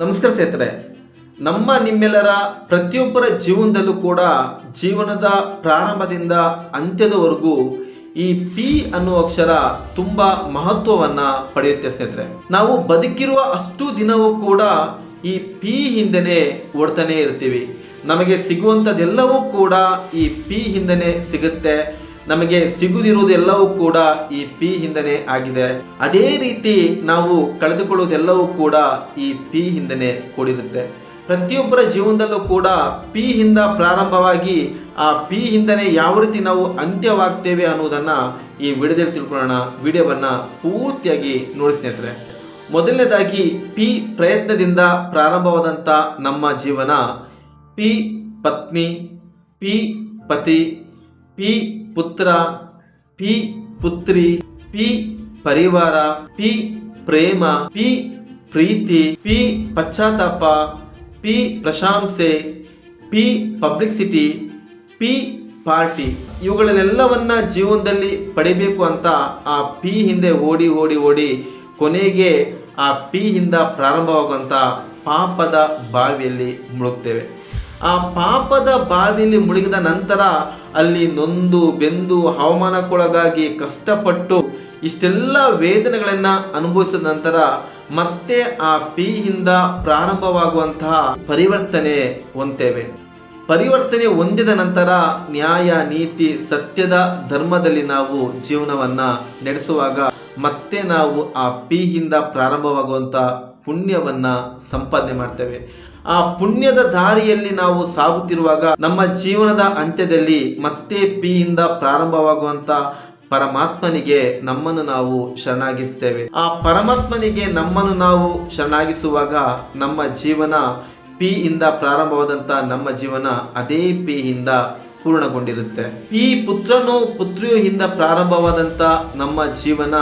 ನಮಸ್ಕಾರ ಸ್ನೇಹಿತರೆ. ನಮ್ಮ ನಿಮ್ಮೆಲ್ಲರ ಪ್ರತಿಯೊಬ್ಬರ ಜೀವನದಲ್ಲೂ ಕೂಡ ಜೀವನದ ಪ್ರಾರಂಭದಿಂದ ಅಂತ್ಯದವರೆಗೂ ಈ ಪಿ ಅನ್ನುವ ಅಕ್ಷರ ತುಂಬ ಮಹತ್ವವನ್ನು ಪಡೆಯುತ್ತೆ ಸ್ನೇಹಿತರೆ. ನಾವು ಬದುಕಿರುವ ಅಷ್ಟು ದಿನವೂ ಕೂಡ ಈ ಪಿ ಹಿಂದೆ ಓಡ್ತಾನೆ ಇರ್ತೀವಿ. ನಮಗೆ ಸಿಗುವಂಥದ್ದೆಲ್ಲವೂ ಕೂಡ ಈ ಪಿ ಹಿಂದೆ ಸಿಗುತ್ತೆ. ನಮಗೆ ಸಿಗುದಿರುವುದೆಲ್ಲವೂ ಕೂಡ ಈ ಪಿ ಹಿಂದನೆ ಆಗಿದೆ. ಅದೇ ರೀತಿ ನಾವು ಕಳೆದುಕೊಳ್ಳುವುದೆಲ್ಲವೂ ಕೂಡ ಈ ಪಿ ಹಿಂದನೆ ಕೂಡಿರುತ್ತೆ. ಪ್ರತಿಯೊಬ್ಬರ ಜೀವನದಲ್ಲೂ ಕೂಡ ಪಿ ಹಿಂದ ಪ್ರಾರಂಭವಾಗಿ ಆ ಪಿ ಹಿಂದನೆ ಯಾವ ರೀತಿ ನಾವು ಅಂತ್ಯವಾಗ್ತೇವೆ ಅನ್ನೋದನ್ನ ಈ ವಿಡಿಯೋದಲ್ಲಿ ತಿಳ್ಕೊಳ್ಳೋಣ. ವಿಡಿಯೋವನ್ನ ಪೂರ್ತಿಯಾಗಿ ನೋಡಿ ಸ್ನೇಹಿತರೆ. ಮೊದಲನೇದಾಗಿ ಪಿ ಪ್ರಯತ್ನದಿಂದ ಪ್ರಾರಂಭವಾದಂಥ ನಮ್ಮ ಜೀವನ ಪಿ ಪತ್ನಿ, ಪಿ ಪತಿ ಪಿ ಪುತ್ರ, ಪಿ ಪುತ್ರಿ, ಪಿ ಪರಿವಾರ, ಪಿ ಪ್ರೇಮ, ಪಿ ಪ್ರೀತಿ, ಪಿ ಪಶ್ಚಾತ್ತಾಪ, ಪಿ ಪ್ರಶಂಸೆ, ಪಿ ಪಬ್ಲಿಕ್ಸಿಟಿ, ಪಿ ಪಾರ್ಟಿ. ಇವುಗಳನ್ನೆಲ್ಲವನ್ನ ಜೀವನದಲ್ಲಿ ಪಡಿಬೇಕು ಅಂತ ಆ ಪಿ ಹಿಂದೆ ಓಡಿ ಓಡಿ ಓಡಿ ಕೊನೆಗೆ ಆ ಪಿ ಹಿಂದ ಪ್ರಾರಂಭವಾಗುವಂಥ ಪಾಪದ ಬಾವಿಯಲ್ಲಿ ಮುಳುಗ್ತೇವೆ. ಆ ಪಾಪದ ಬಾವಿಲಿ ಮುಳುಗಿದ ನಂತರ ಅಲ್ಲಿ ನೊಂದು ಬೆಂದು ಹವಾಮಾನಕ್ಕೊಳಗಾಗಿ ಕಷ್ಟಪಟ್ಟು ಇಷ್ಟೆಲ್ಲ ವೇದನೆಗಳನ್ನು ಅನುಭವಿಸಿದ ನಂತರ ಮತ್ತೆ ಆ ಪಿಯಿಂದ ಪ್ರಾರಂಭವಾಗುವಂತಹ ಪರಿವರ್ತನೆ ಹೊಂತೇವೆ ಪರಿವರ್ತನೆ ಹೊಂದಿದ ನಂತರ ನ್ಯಾಯ, ನೀತಿ, ಸತ್ಯದ ಧರ್ಮದಲ್ಲಿ ನಾವು ಜೀವನವನ್ನ ನಡೆಸುವಾಗ ಮತ್ತೆ ನಾವು ಆ ಪಿಯಿಂದ ಪ್ರಾರಂಭವಾಗುವಂತ ಪುಣ್ಯವನ್ನ ಸಂಪಾದನೆ ಮಾಡ್ತೇವೆ. ಆ ಪುಣ್ಯದ ದಾರಿಯಲ್ಲಿ ನಾವು ಸಾಗುತ್ತಿರುವಾಗ ನಮ್ಮ ಜೀವನದ ಅಂತ್ಯದಲ್ಲಿ ಮತ್ತೆ ಪಿಯಿಂದ ಪ್ರಾರಂಭವಾಗುವಂತ ಪರಮಾತ್ಮನಿಗೆ ನಮ್ಮನ್ನು ನಾವು ಶರಣಾಗಿಸ್ತೇವೆ ಆ ಪರಮಾತ್ಮನಿಗೆ ನಮ್ಮನ್ನು ನಾವು ಶರಣಾಗಿಸುವಾಗ ನಮ್ಮ ಜೀವನ ಪಿ ಇಂದ ಪ್ರಾರಂಭವಾದಂತ ನಮ್ಮ ಜೀವನ ಅದೇ ಪಿ ಇಂದ ಪೂರ್ಣಗೊಂಡಿರುತ್ತೆ. ಈ ಪುತ್ರನು ಪುತ್ರಿಯು ಹಿಂದ ಪ್ರಾರಂಭವಾದಂತ ನಮ್ಮ ಜೀವನ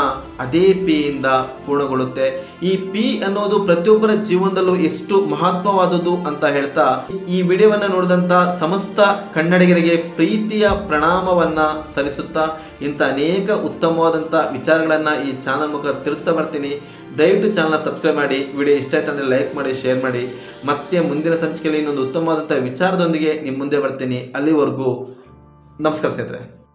ಅದೇ ಪಿಯಿಂದ ಪೂರ್ಣಗೊಳ್ಳುತ್ತೆ. ಈ ಪಿ ಅನ್ನೋದು ಪ್ರತಿಯೊಬ್ಬರ ಜೀವನದಲ್ಲೂ ಎಷ್ಟು ಮಹತ್ವವಾದದ್ದು ಅಂತ ಹೇಳ್ತಾ, ಈ ವಿಡಿಯೋವನ್ನ ನೋಡಿದಂತ ಸಮಸ್ತ ಕನ್ನಡಿಗರಿಗೆ ಪ್ರೀತಿಯ ಪ್ರಣಾಮವನ್ನ ಸಲ್ಲಿಸುತ್ತಾ, ಇಂಥ ಅನೇಕ ಉತ್ತಮವಾದಂಥ ವಿಚಾರಗಳನ್ನ ಈ ಚಾನಲ್ ಮೂಲಕ ತಿಳಿಸ್ತಾ ಬರ್ತೀನಿ. ದಯವಿಟ್ಟು ಚಾನಲ್ ಸಬ್ಸ್ಕ್ರೈಬ್ ಮಾಡಿ, ವಿಡಿಯೋ ಇಷ್ಟ ಆಯ್ತು ಅಂದರೆ ಲೈಕ್ ಮಾಡಿ, ಶೇರ್ ಮಾಡಿ. ಮತ್ತೆ ಮುಂದಿನ ಸಂಚಿಕೆಯಲ್ಲಿ ಇನ್ನೊಂದು ಉತ್ತಮವಾದಂಥ ವಿಚಾರದೊಂದಿಗೆ ನಿಮ್ಮ ಮುಂದೆ ಬರ್ತೀನಿ. ಅಲ್ಲಿವರೆಗೂ ನಮಸ್ಕಾರ ಸ್ನೇಹಿತರೆ.